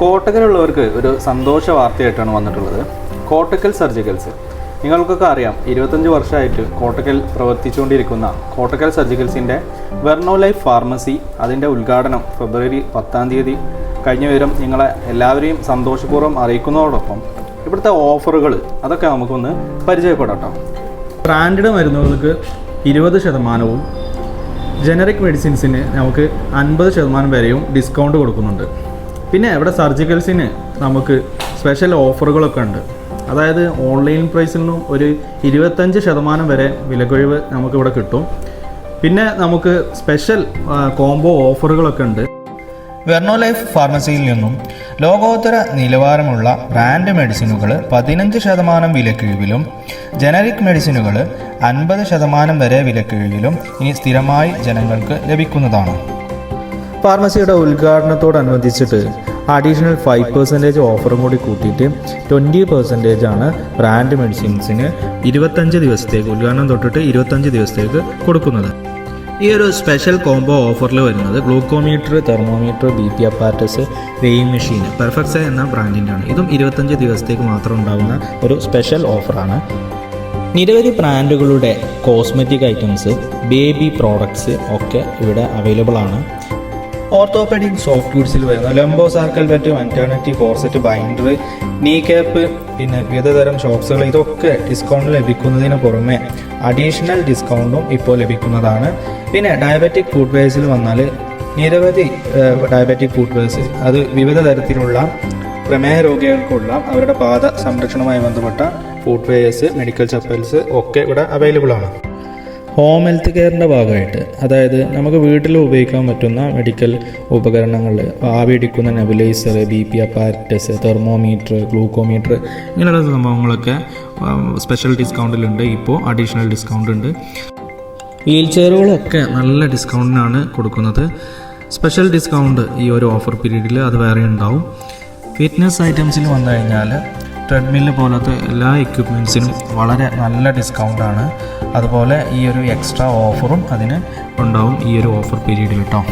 കോട്ടക്കലുള്ളവർക്ക് ഒരു സന്തോഷ വാർത്തയായിട്ടാണ് വന്നിട്ടുള്ളത്. കോട്ടക്കൽ സർജിക്കൽസ്. നിങ്ങൾക്കൊക്കെ അറിയാം ഇരുപത്തഞ്ച് വർഷമായിട്ട് കോട്ടക്കൽ പ്രവർത്തിച്ചുകൊണ്ടിരിക്കുന്ന കോട്ടക്കൽ സർജിക്കൽസിന്റെ വെർണോ ലൈഫ് ഫാർമസി അതിന്റെ ഉദ്ഘാടനം ഫെബ്രുവരി പത്താം തീയതി കഴിഞ്ഞ വിവരം നിങ്ങളെ എല്ലാവരെയും സന്തോഷപൂർവം അറിയിക്കുന്നതോടൊപ്പം ഇവിടുത്തെ ഓഫറുകൾ അതൊക്കെ നമുക്കൊന്ന് പരിചയപ്പെടാം ബ്രാൻഡഡ് മരുന്നുകൾക്ക് ഇരുപത് ശതമാനവും ജനറിക് മെഡിസിൻസിന് നമുക്ക് അൻപത് ശതമാനം വരെയും ഡിസ്കൗണ്ട് കൊടുക്കുന്നുണ്ട്. പിന്നെ ഇവിടെ സർജിക്കൽസിന് നമുക്ക് സ്പെഷ്യൽ ഓഫറുകളൊക്കെ ഉണ്ട്. അതായത് ഓൺലൈൻ പ്രൈസിൽ നിന്നും ഒരു ഇരുപത്തഞ്ച് ശതമാനം വരെ വിലക്കൊഴിവ് നമുക്കിവിടെ കിട്ടും. പിന്നെ നമുക്ക് സ്പെഷ്യൽ കോംബോ ഓഫറുകളൊക്കെ ഉണ്ട്. വെർണോ ലൈഫ് ഫാർമസിയിൽ നിന്നും ലോകോത്തര നിലവാരമുള്ള ബ്രാൻഡ് മെഡിസിനുകൾ പതിനഞ്ച് ശതമാനം വിലക്കിഴിവിലും ജനറിക് മെഡിസിനുകൾ അൻപത് ശതമാനം വരെ വിലക്കിഴിവിലും ഇനി സ്ഥിരമായി ജനങ്ങൾക്ക് ലഭിക്കുന്നതാണ്. ഫാർമസിയുടെ ഉദ്ഘാടനത്തോടനുബന്ധിച്ചിട്ട് അഡീഷണൽ ഫൈവ് പെർസെന്റേജ് ഓഫറും കൂടി കൂട്ടിയിട്ട് ട്വന്റി പെർസെന്റേജ് ആണ് ബ്രാൻഡ് മെഡിസിൻസിന് ഇരുപത്തഞ്ച് ദിവസത്തേക്ക് ഉദ്ഘാടനം തൊട്ടിട്ട് ഇരുപത്തഞ്ച് ദിവസത്തേക്ക് കൊടുക്കുന്നത്. ഈ ഒരു സ്പെഷ്യൽ കോംബോ ഓഫറിൽ വരുന്നത് glucometer thermometer B P apparatus weighing machine പെർഫെക്സ എന്ന ബ്രാൻഡിന്റെ ആണ്. ഇതും ഇരുപത്തഞ്ച് ദിവസത്തേക്ക് മാത്രം ഉണ്ടാകുന്ന ഒരു സ്പെഷ്യൽ ഓഫറാണ് നിരവധി ബ്രാൻഡുകളുടെ കോസ്മെറ്റിക് ഐറ്റംസ് ബേബി പ്രോഡക്ട്സ് ഒക്കെ ഇവിടെ അവൈലബിൾ ആണ്. ഓർത്തോപെഡിക് സോഫ്റ്റ് ഗുഡ്സിൽ വരുന്ന. Lumbo sacral belt maternity corset binder knee cap പിന്നെ വിവിധ തരം ഷോപ്സുകൾ ഇതൊക്കെ ഡിസ്കൗണ്ട് ലഭിക്കുന്നതിന് പുറമെ അഡീഷണൽ ഡിസ്കൗണ്ടും ഇപ്പോൾ ലഭിക്കുന്നതാണ്. പിന്നെ ഡയബറ്റിക് ഫുഡ് വെയർസിൽ വന്നാൽ നിരവധി ഡയബറ്റിക് ഫുഡ് വെയർസ് അത് വിവിധ തരത്തിലുള്ള പ്രമേഹ രോഗികൾക്കുള്ള അവരുടെ പാദ സംരക്ഷണവുമായി ബന്ധപ്പെട്ട ഫുഡ് വെയർസ് മെഡിക്കൽ ചപ്പൽസ് ഒക്കെ ഇവിടെ അവൈലബിൾ ആണ്. ഹോം ഹെൽത്ത് കെയറിന്റെ ഭാഗമായിട്ട്. അതായത് നമുക്ക് വീട്ടിൽ ഉപയോഗിക്കാൻ പറ്റുന്ന മെഡിക്കൽ ഉപകരണങ്ങൾ ആവിടിക്കുന്ന nebuliser B P apparatus thermometer glucometer ഇങ്ങനെയുള്ള സംഭവങ്ങളൊക്കെ സ്പെഷ്യൽ ഡിസ്കൗണ്ടിലുണ്ട് ഇപ്പോൾ അഡീഷണൽ ഡിസ്കൗണ്ട് ഉണ്ട്. വീൽ ചെയറുകളൊക്കെ നല്ല ഡിസ്കൗണ്ടിനാണ് കൊടുക്കുന്നത്. സ്പെഷ്യൽ ഡിസ്കൗണ്ട് ഈ ഒരു ഓഫർ പീരീഡിൽ അത് വേറെ ഉണ്ടാവും. ഫിറ്റ്നസ് ഐറ്റംസിൽ വന്നു കഴിഞ്ഞാൽ ട്രെഡ്മില്ല് പോലത്തെ എല്ലാ എക്യുപ്മെന്റ്സിനും വളരെ നല്ല ഡിസ്കൗണ്ടാണ് അതുപോലെ ഈ ഒരു എക്സ്ട്രാ ഓഫറും അതിന് ഉണ്ടാവും ഈ ഒരു ഓഫർ പീരീഡിൽ കേട്ടോ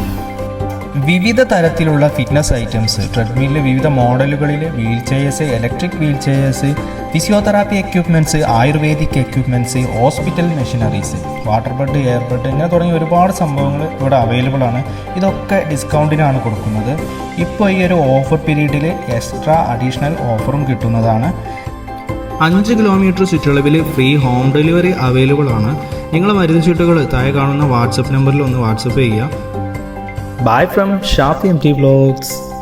വിവിധ തരത്തിലുള്ള ഫിറ്റ്നസ് ഐറ്റംസ് ട്രെഡ്മില്ലിലെ വിവിധ മോഡലുകളിൽ wheel chairs electric wheel chairs physiotherapy equipments ayurvedic equipments hospital machineries water bed air bed ഇങ്ങനെ തുടങ്ങിയ ഒരുപാട് സംഭവങ്ങൾ ഇവിടെ അവൈലബിൾ ആണ്. ഇതൊക്കെ ഡിസ്കൗണ്ടിനാണ് കൊടുക്കുന്നത്. ഇപ്പോൾ ഈ ഒരു ഓഫർ പീരീഡിൽ എക്സ്ട്രാ അഡീഷണൽ ഓഫറും കിട്ടുന്നതാണ്. അഞ്ച് കിലോമീറ്റർ ചുറ്റളവിൽ ഫ്രീ ഹോം ഡെലിവറി അവൈലബിൾ ആണ്. നിങ്ങൾ മരുന്ന് ചീട്ടുകൾ താഴെ കാണുന്ന വാട്സപ്പ് നമ്പറിൽ ഒന്ന് വാട്സപ്പ് ചെയ്യുക. Bye from Shop MT Vlogs.